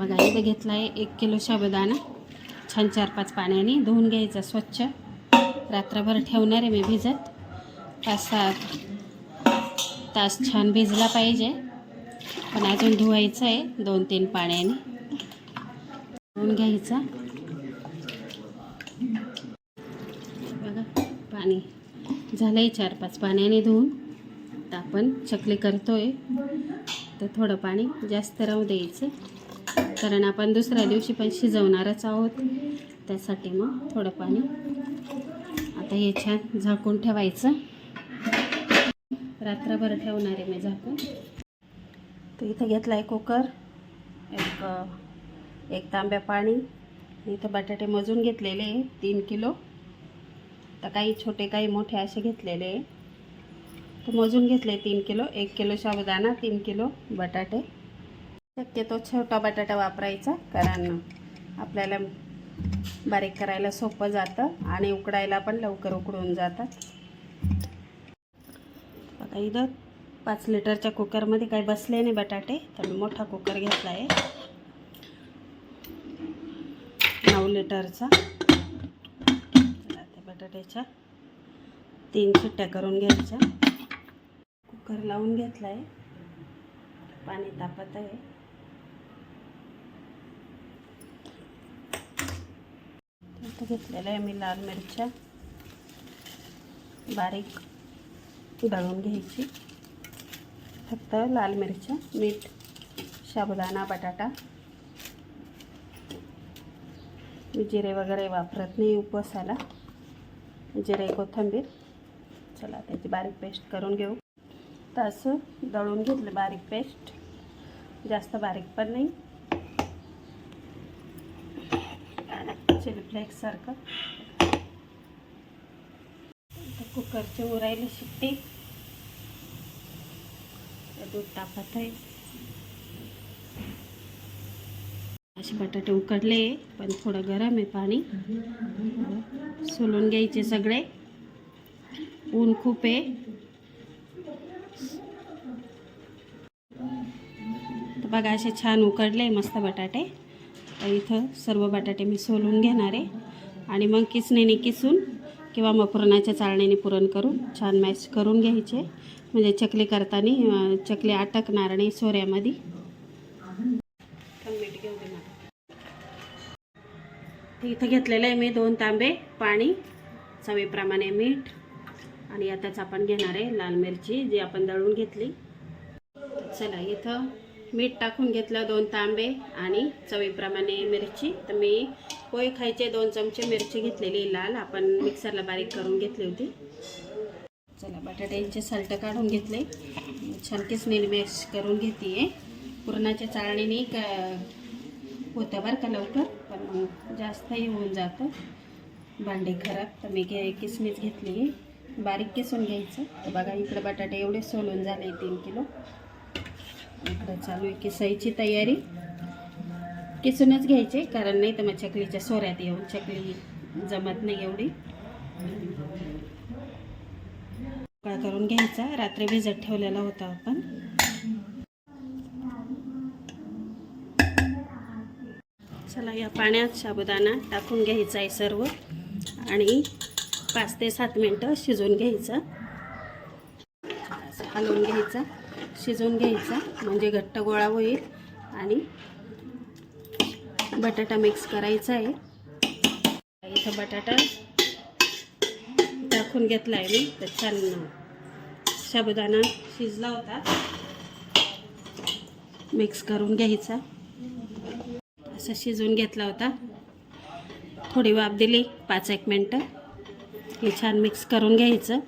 बघा इथं घेतला आहे एक किलो शाबुदाणा छान चार पाच पाण्याने धुवून घ्यायचा स्वच्छ. रात्रभर ठेवणार आहे मी भिजत. पाच सहा तास छान भिजला पाहिजे. पण अजून धुवायचं आहे दोन तीन पाण्याने. धुवून घ्यायचा. बघा पाणी झालंय चार पाच पाण्याने धुवून. तर आपण चकली करतोय. तर थोडं पाणी जास्त राहू द्यायचं. कारण आपण दुसऱ्या दिवशी पण शिजवणारच आहोत. त्यासाठी मग थोडं पाणी. आता हे छान झाकून ठेवायचं. रात्रभर ठेवणार आहे मी झाकून. तर इथं घेतला आहे कुकर एक एक तांब्या पाणी. इथं बटाटे मजून घेतलेले आहे तीन किलो. तर काही छोटे काही मोठे असे घेतलेले आहे. तर मोजून घेतले तीन किलो एक किलो साबुदाणा तीन किलो बटाटे. शक्यतो छोटा बटाटा वापरायचा कारण आपल्याला बारीक करायला सोपं जातं आणि उकडायला पण लवकर उकडून जातात बघा इथं पाच लिटरच्या कुकरमध्ये काही बसले नाही बटाटे तर मी मोठा कुकर घेतला आहे. नऊ लिटरचा. त्या बटाट्याच्या तीन शिट्ट्या करून घ्यायच्या. कुकर लावून घेतला आहे पाणी तापत आहे. घेतलेलं आहे मी लाल मिरच्या. बारीक दळून घ्यायची. फक्त लाल मिरच्या मीठ साबुदाणा बटाटा. मी जिरे वगैरे वापरत नाही उपवासाला. जिरे कोथिंबीर. चला त्याची बारीक पेस्ट करून घेऊ. तर असं दळून घेतलं बारीक पेस्ट. जास्त बारीक पण नाही. चिली फ्लेक्ससारखं आता कुकरचे उरायले शिट्टी. दूध तापत आहे. असे बटाटे उकडले पण थोडं गरम आहे पाणी. सोलून घ्यायचे सगळे. ऊन खूप आहे. तर बघा असे छान उकडले मस्त बटाटे. इथं सर्व बटाटे मी सोलून घेणार आहे. आणि मग किसणीने किसून किंवा मग पुरणाच्या चाळणीने पुरण करून छान मॅश करून घ्यायचे. म्हणजे चकली करताना चकली अटकणार नाही सोऱ्यामध्ये. मीठ घेऊ इथं घेतलेलं आहे मी दोन तांबे पाणी चवीप्रमाणे मीठ. आणि आताच आपण घेणार आहे लाल मिरची जी आपण दळून घेतली. चला इथं मीठ टाकून घेतलं दोन तांबे आणि चवीप्रमाणे मिरची. तर मी पोहे खायचे दोन चमचे मिरची घेतलेली लाल. आपण मिक्सरला बारीक करून घेतली होती. चला बटाट्यांचे साल्ट काढून घेतले. छान किसणीने मिक्स करून घेते पुरणाच्या चाळणीने क होतं बरं का लवकर पण मग जास्तही होऊन जातं. भांडी खराब तर मी घे किसणीच घेतली आहे बारीक किसून घ्यायचं. तर बघा इकडे बटाटे एवढे सोलून झाले तीन किलो. इकडं चालू आहे किसाईची तयारी. किसूनच घ्यायचे कारण नाही तर मग चकलीच्या सोऱ्यात येऊन चकली जमत नाही एवढी. काय करून घ्यायचा. रात्री भिजत ठेवलेला होता आपण. चला या पाण्यात साबुदाणा टाकून घ्यायचा आहे सर्व. आणि पाच ते सात मिनटं शिजवून घ्यायचं. हलवून घ्यायचा. शिजवून घ्यायचा. म्हणजे घट्ट गोळा होईल. आणि बटाटा मिक्स करायचा आहे. इथं बटाटा टाकून घेतला आहे मी तर छान साबुदाणा शिजला होता. मिक्स करून घ्यायचा. असं शिजवून घेतला होता. थोडी वाफ दिली पाच एक मिनटं. हे छान मिक्स करून घ्यायचं.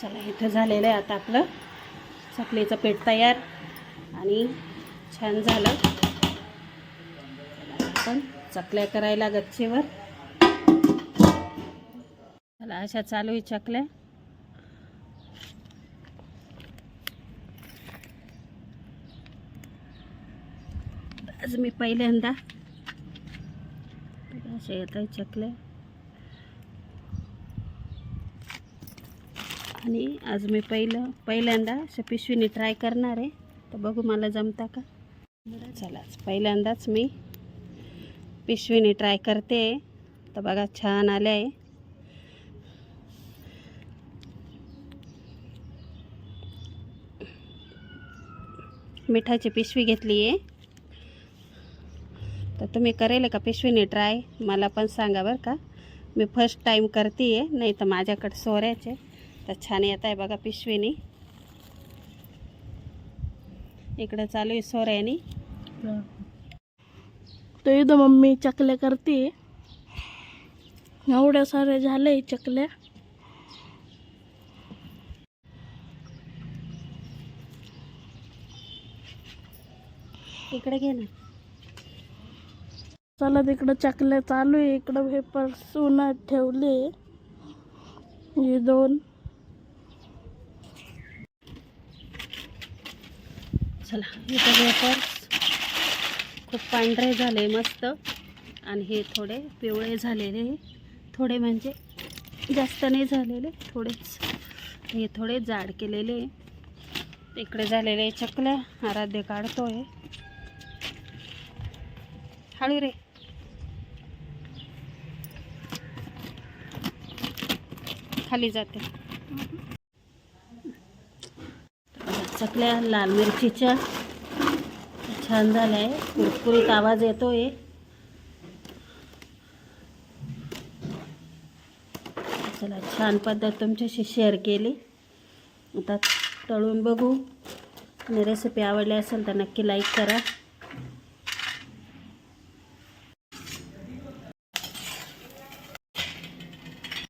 चला इथं झालेलं आहे आता आपलं चकलीचं पीठ तयार. आणि छान झालं. आपण चकल्या करायला गच्चीवर चला अशा चालू आहे चकल्या. आज मी पहिल्यांदा अशा येत आहे चकल्या. आणि आज मी पहिलं पहिल्यांदा अशा पिशवीने ट्राय करणार आहे. तर बघू मला जमता का? चला पहिल्यांदाच मी पिशवीने ट्राय करते तर बघा छान आले आहे. मिठाची पिशवी घेतली आहे. तर तुम्ही करेल का पिशवीने ट्राय मला पण सांगा बरं का. मी फर्स्ट टाईम करते आहे नाही तर माझ्याकडे सोऱ्याचे. तर छान येत आहे बघा पिशवीने. इकडं चालू आहे सोऱ्याने. तर इथं मम्मी चकल्या करते. एवढ्या साऱ्या झाल्या चकल्या. इकडे घे ना. चला तिकडं चकल्या चालू आहे. इकडं पेपर उन्हात ठेवले. हे दोन. चला इथं वेफर्स खूप पांढरे झाले मस्त. आणि हे थोडे पिवळे झालेले. थोडे म्हणजे जास्त नाही झालेले थोडेच. हे थोडे जाड केलेले. इकडे झालेले चकल्या आराध्य काढतोय. हळू रे. खाली जाते. चकल्या लाल मिरचीच्या. छान झाल्या. आहे कुरकुरीत आवाज येतोय. चला छान पद्धत तुमच्याशी शेअर केली. आता तळून बघू. आणि रेसिपी आवडली असेल तर नक्की लाईक करा.